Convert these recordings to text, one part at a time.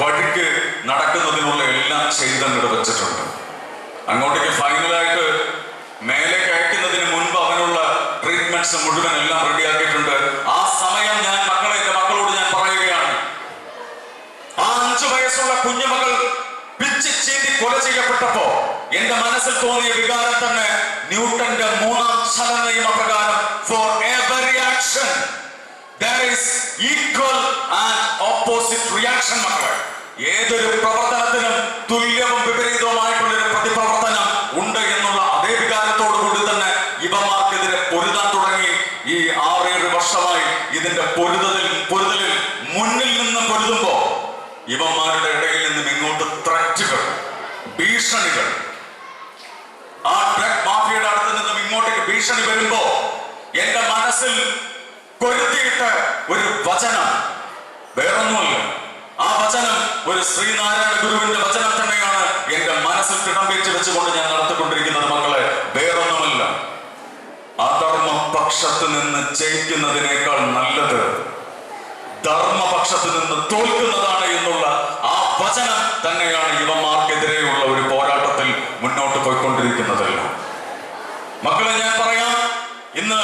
വഴിക്ക് നടക്കുന്നതിനുള്ള എല്ലാ ചെയ്തങ്ങോട്ട് വെച്ചിട്ടുണ്ട്. അങ്ങോട്ടേക്ക് ഫൈനലായിട്ട് മേലേക്ക് അയക്കുന്നതിന് മുൻപ് അവനുള്ള ട്രീറ്റ്മെന്റ്സ് മുഴുവൻ എല്ലാം റെഡിയാക്കിയിട്ടുണ്ട്. ആ സമയം ഞാൻ മക്കളെ എന്റെ മക്കളോട് ഞാൻ പറയുകയാണ്. ആ അഞ്ചു വയസ്സുള്ള കുഞ്ഞുമകൾ പിച്ച് ചീന്തി കൊല ചെയ്യപ്പെട്ടപ്പോ എന്റെ മനസ്സിൽ തോന്നിയ വികാരം തന്നെ ന്യൂട്ടന്റെ മൂന്നാം ചലന നിയമപ്രകാരം for every action equal reaction മക്കളെ ഏതൊരു പ്രവർത്തനത്തിനും തുല്യവും വിപരീതവുമായിട്ടുള്ള ഒരു പ്രതിപ്രവർത്തനം ഉണ്ട് എന്നുള്ള അതേ വികാരത്തോടു കൂടി തന്നെ ഇവമാർക്കെതിരെ പൊരുതാൻ തുടങ്ങി. ഈ ആറേഴ് വർഷമായി ഇതിന്റെ പൊരുതലിൽ പൊരുതലിൽ മുന്നിൽ നിന്ന് പൊരുതുമ്പോ ഇവന്മാരുടെ ഇടയിൽ നിന്നും ഇങ്ങോട്ട് ത്രറ്റുകൾ ഭീഷണികൾ ആ ഡ്രഗ് മാഫിയയുടെ അടുത്ത് നിന്നും ഇങ്ങോട്ടേക്ക് ഭീഷണി വരുമ്പോ എന്റെ മനസ്സിൽ കൊരുത്തിയിട്ട് ഒരു വചനം വേറൊന്നുമല്ല ആ വചനം ഒരു ശ്രീനാരായണ ഗുരുവിന്റെ വചനം തന്നെയാണ് എന്റെ മനസ്സിൽ കിടമ്പേച്ച് വെച്ചുകൊണ്ട് ഞാൻ നടത്തിക്കൊണ്ടിരിക്കുന്നത് മക്കളെ. വേറൊന്നുമല്ല. അധർമ്മ പക്ഷത്ത് നിന്ന് ജയിക്കുന്നതിനേക്കാൾ നല്ലത് ധർമ്മപക്ഷത്ത് നിന്ന് തോൽക്കുന്നതാണ് എന്നുള്ള ആ വചനം തന്നെയാണ് ഇവന്മാർക്കെതിരെയുള്ള ഒരു പോരാട്ടത്തിൽ മുന്നോട്ട് പോയിക്കൊണ്ടിരിക്കുന്നതല്ല. മക്കളെ ഞാൻ പറയാം. ഇന്ന്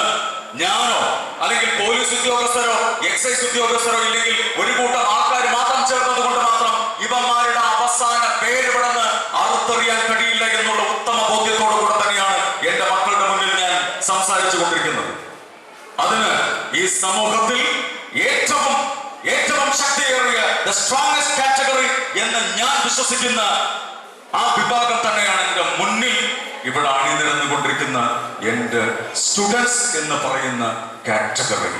ഞാനോ അല്ലെങ്കിൽ പോലീസ് ഉദ്യോഗസ്ഥരോ എക്സൈസ് ഉദ്യോഗസ്ഥരോ ഇല്ലെങ്കിൽ ഒരു കൂട്ടം ആൾക്കാർ മാത്രം ചേർന്നത് കൊണ്ട് മാത്രം ഇവന്മാരുടെ അവസാന പേര് വിടന്ന് അറുത്തെറിയാൻ കഴിയില്ല എന്നുള്ള ഉത്തമ ബോധ്യത്തോടു കൂടെ തന്നെയാണ് എന്റെ മക്കളുടെ മുന്നിൽ ഞാൻ സംസാരിച്ചു കൊണ്ടിരിക്കുന്നത് അതിന് ഈ സമൂഹത്തിൽ ഏറ്റവും ഏറ്റവും ശക്തിയേറിയ ദ സ്ട്രോങ്സ്റ്റ് കാറ്റഗറി എന്ന് ഞാൻ വിശ്വസിക്കുന്ന ആ വിഭാഗം തന്നെയാണ് എന്റെ മുന്നിൽ ഇവിടെ അണിനിരന്നുകൊണ്ടിരിക്കുന്ന എന്റെ സ്റ്റുഡൻസ് എന്ന് പറയുന്ന കാറ്റഗറി